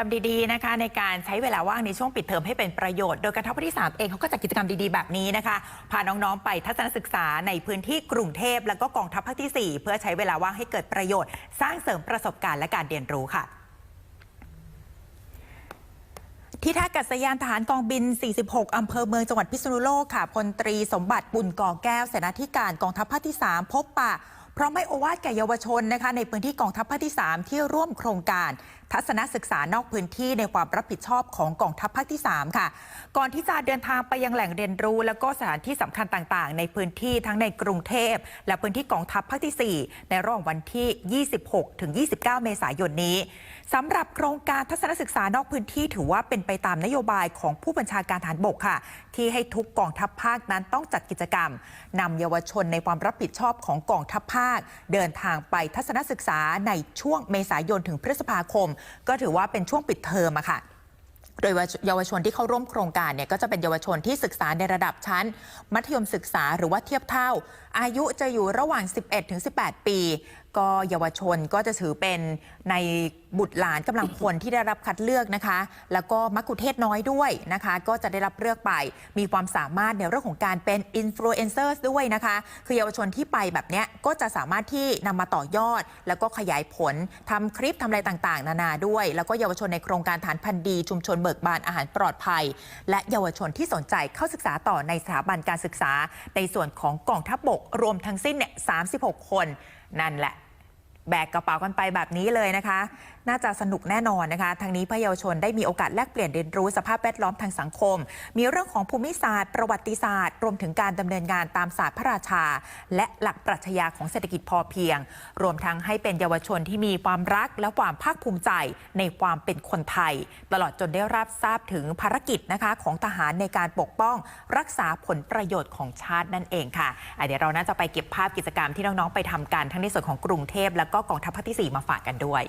รมดีๆนะคะในการใช้เวลาว่างในช่วงปิดเทอมให้เป็นประโยชน์โดยการทัพภาคที่ 3 เองเขาก็จัดกิจกรรมดีๆ แบบนี้นะคะ พาน้องๆ ไปทัศนศึกษาในพื้นที่กรุงเทพ แล้วก็กองทัพภาคที่ 4 เพื่อใช้เวลาว่างให้เกิดประโยชน์ สร้างเสริมประสบการณ์และการเรียนรู้ค่ะที่ท่ากัศยานทหารกองบิน 46 อำเภอเมืองจังหวัดพิษณุโลกค่ะ พลตรีสมบัติบุญก่อแก้วเสนาธิการกองทัพภาคที่ 3 พบปะพร้อมให้โอวาทแก่เยาวชนนะคะในพื้นที่กองทัพภาคที่ 3 ที่ร่วมโครงการ ทัศนศึกษานอกพื้นที่ในความรับผิดชอบของกองทัพภาคที่ 3 ค่ะ ก่อนที่จะเดินทางไปยังแหล่งเรียนรู้ แล้วก็สถานที่สำคัญต่าง ๆ ในพื้นที่ทั้งในกรุงเทพ และพื้นที่กองทัพภาคที่ 4 ในระหว่างวันที่ 26 ถึง 29 เมษายนนี้สำหรับโครงการทัศนศึกษานอกพื้นที่ถือว่าเป็นไปตามนโยบายของผู้บัญชาการฐานบกค่ะ ที่ให้ทุกกองทัพภาคนั้นต้องจัดกิจกรรมนำเยาวชนในความรับผิดชอบของกองทัพภาค เดินทางไปทัศนศึกษาในช่วงเมษายนถึงพฤษภาคมก็ถือว่าเป็นช่วงปิดเทอมอะค่ะโดยเยาวชนที่เข้าร่วมโครงการเนี่ยก็จะเป็นเยาวชนที่ศึกษาในระดับชั้น มัธยมศึกษาหรือว่าเทียบเท่า อายุจะอยู่ระหว่าง 11 ถึง 18 ปีก็เยาวชนก็จะถือเป็นในบุตรหลานกำลังพลที่ได้รับคัดเลือกนะคะ แล้วก็มักคุเทศน้อยด้วยนะคะ ก็จะได้รับเลือกไป มีความสามารถในเรื่องของการเป็นอินฟลูเอนเซอร์ด้วยนะคะ คือเยาวชนที่ไปแบบเนี้ยก็จะสามารถที่นำมาต่อยอด แล้วก็ขยายผลทำคลิปทำอะไรต่างๆ นานาด้วย แล้วก็เยาวชนในโครงการฐานพันธุ์ดี ชุมชนเบิกบานอาหารปลอดภัย และเยาวชนที่สนใจเข้าศึกษาต่อในสถาบันการศึกษา ในส่วนของกองทัพบกรวมทั้งสิ้นเนี่ย36 คน นั่นแหละ แบกกระเป๋ากันไปแบบนี้เลยนะคะ น่าจะสนุกแน่นอนนะคะ ทางนี้พเยาวชนได้มีโอกาสแลกเปลี่ยนเรียนรู้สภาพแวดล้อมทางสังคม มีเรื่องของภูมิศาสตร์ ประวัติศาสตร์ รวมถึงการดำเนินงานตามศาสตร์พระราชา และหลักปรัชญาของเศรษฐกิจพอเพียง รวมทั้งให้เป็นเยาวชนที่มีความรักและความภาคภูมิใจในความเป็นคนไทย ตลอดจนได้รับทราบถึงภารกิจนะคะของทหารในการปกป้อง รักษาผลประโยชน์ของชาตินั่นเองค่ะอะเดี๋ยวเราน่าจะไปเก็บภาพกิจกรรมที่น้องๆไปทำกันทั้งในส่วนของกรุงเทพและแล้วก็กองทัพภาคที่ 4 มาฝากกันด้วย